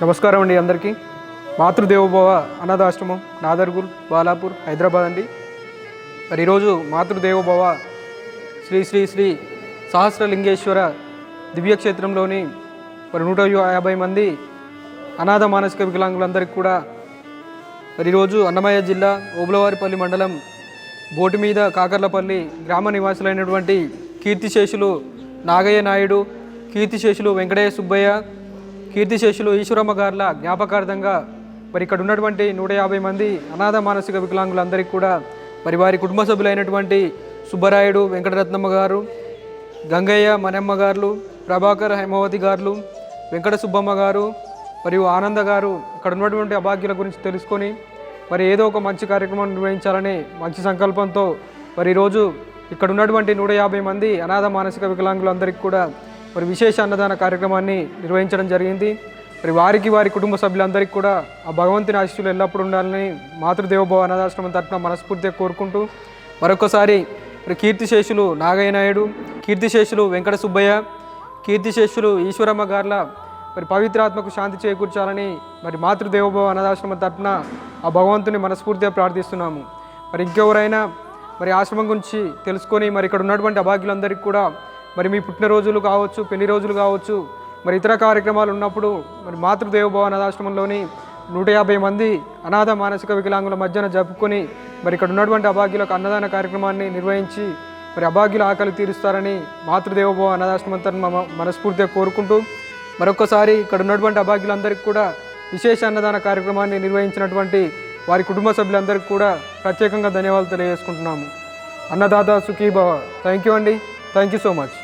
నమస్కారం అండి అందరికీ. మాతృదేవోభవ అనాథాశ్రమం నాదర్గుల్ బాలాపూర్ హైదరాబాద్ అండి. మరి ఈరోజు మాతృదేవోభవ శ్రీ శ్రీ శ్రీ సహస్రలింగేశ్వర దివ్యక్షేత్రంలోని మరి నూట యాభై మంది అనాథ మానసిక వికలాంగులందరికీ కూడా మరి ఈరోజు అన్నమయ్య జిల్లా ఓబులవారిపల్లి మండలం బోటు మీద కాకర్లపల్లి గ్రామ నివాసులైనటువంటి కీర్తిశేషులు నాగయ్య నాయుడు కీర్తిశేషులు వెంకటయ్య సుబ్బయ్య కీర్తిశేషులు ఈశ్వరమ్మ గార్ల జ్ఞాపకార్థంగా మరి ఇక్కడ ఉన్నటువంటి నూట యాభై మంది అనాథ మానసిక వికలాంగులందరికీ కూడా మరి వారి కుటుంబ సభ్యులైనటువంటి సుబ్బరాయుడు వెంకటరత్నమ్మ గారు గంగయ్య మనమ్మ గారు ప్రభాకర్ హేమవతి గారు వెంకట సుబ్బమ్మ గారు మరియు ఆనంద గారు ఇక్కడ ఉన్నటువంటి అభాగ్యుల గురించి తెలుసుకొని మరి ఏదో ఒక మంచి కార్యక్రమం నిర్వహించాలని మంచి సంకల్పంతో మరి ఈరోజు ఇక్కడ ఉన్నటువంటి నూట యాభై మంది అనాథ మానసిక వికలాంగులందరికీ కూడా మరి విశేష అన్నదాన కార్యక్రమాన్ని నిర్వహించడం జరిగింది. మరి వారికి వారి కుటుంబ సభ్యులందరికీ కూడా ఆ భగవంతుని ఆశీస్సులు ఎల్లప్పుడూ ఉండాలని మాతృదేవోభవ అనాథాశ్రమం తరఫున మనస్ఫూర్తిగా కోరుకుంటూ మరొకసారి మరి కీర్తిశేషులు నాగయ్య నాయుడు కీర్తిశేషులు వెంకట సుబ్బయ్య కీర్తిశేషులు ఈశ్వరమ్మ గార్ల మరి పవిత్రాత్మకు శాంతి చేకూర్చాలని మరి మాతృదేవోభవ అనాథాశ్రమం తరఫున ఆ భగవంతుని మనస్ఫూర్తిగా ప్రార్థిస్తున్నాము. మరి ఇంకెవరైనా మరి ఆశ్రమం గురించి తెలుసుకొని మరి ఇక్కడ ఉన్నటువంటి అభాగ్యులందరికీ కూడా మరి మీ పుట్టినరోజులు కావచ్చు పెళ్ళి రోజులు కావచ్చు మరి ఇతర కార్యక్రమాలు ఉన్నప్పుడు మరి మాతృదేవోభవ అనాథాశ్రమంలోని నూట యాభై మంది అనాథ మానసిక వికలాంగుల మధ్యన జరుపుకొని మరి ఇక్కడ ఉన్నటువంటి అభాగ్యులకు అన్నదాన కార్యక్రమాన్ని నిర్వహించి మరి అభాగ్యుల ఆకలి తీరుస్తారని మాతృదేవభవ అనాథాశ్రమం తన మనస్ఫూర్తిగా కోరుకుంటూ మరొకసారి ఇక్కడ ఉన్నటువంటి అభాగ్యులందరికీ కూడా విశేష అన్నదాన కార్యక్రమాన్ని నిర్వహించినటువంటి వారి కుటుంబ సభ్యులందరికీ కూడా ప్రత్యేకంగా ధన్యవాదాలు తెలియజేసుకుంటున్నాము. అన్నదాత సుఖీభవ. థ్యాంక్ యూ అండి. Thank you so much